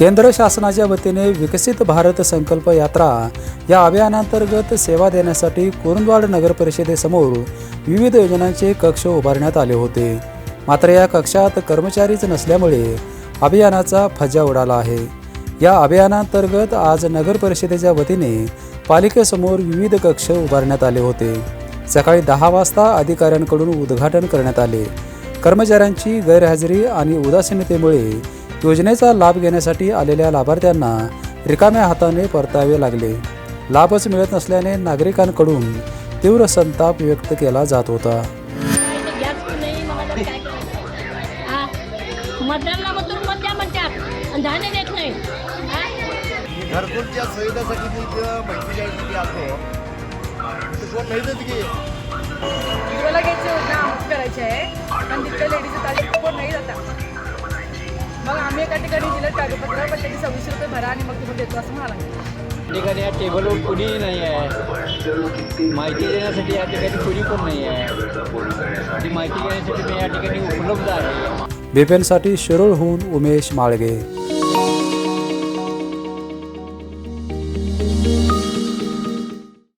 केंद्र शासनाच्या वतीने विकसित भारत संकल्प यात्रा या अभियानांतर्गत सेवा देण्यासाठी कुरुंदवाड नगर परिषदेसमोर विविध योजनांचे कक्ष उभारण्यात आले होते. मात्र या कक्षात कर्मचारीच नसल्यामुळे अभियानाचा फज्जा उडाला आहे. या अभियानांतर्गत आज नगर परिषदेच्या वतीने पालिकेसमोर विविध कक्ष उभारण्यात आले होते. सकाळी दहा वाजता अधिकाऱ्यांकडून उद्घाटन करण्यात आले. कर्मचाऱ्यांची गैरहजेरी आणि उदासीनतेमुळे योजनेचा लाभ घेण्यासाठी आलेल्या लाभार्थ्यांना रिकाम्या हाताने परतावे लागले. लाभच मिळत नसल्याने नागरिकांकडून तीव्र संताप व्यक्त केला जात होता. घरकुलच्या सुविधासाठी मी इथं माहिती द्यायसाठी आलो तर नाही मग आम्ही एका ठिकाणी दिलं कागदपत्र पण त्यांनी सव्वीसशे रुपये भरा आणि मग तुम्ही देतो असं म्हणाला. ठिकाणी या टेबलवर कुणीही नाही आहे. माहिती देण्यासाठी या ठिकाणी कुणी पण नाही आहे. ती माहिती घेण्यासाठी मी या ठिकाणी उपलब्ध आहे. बिपेनसाठी शिरोळहून उमेश माळगे.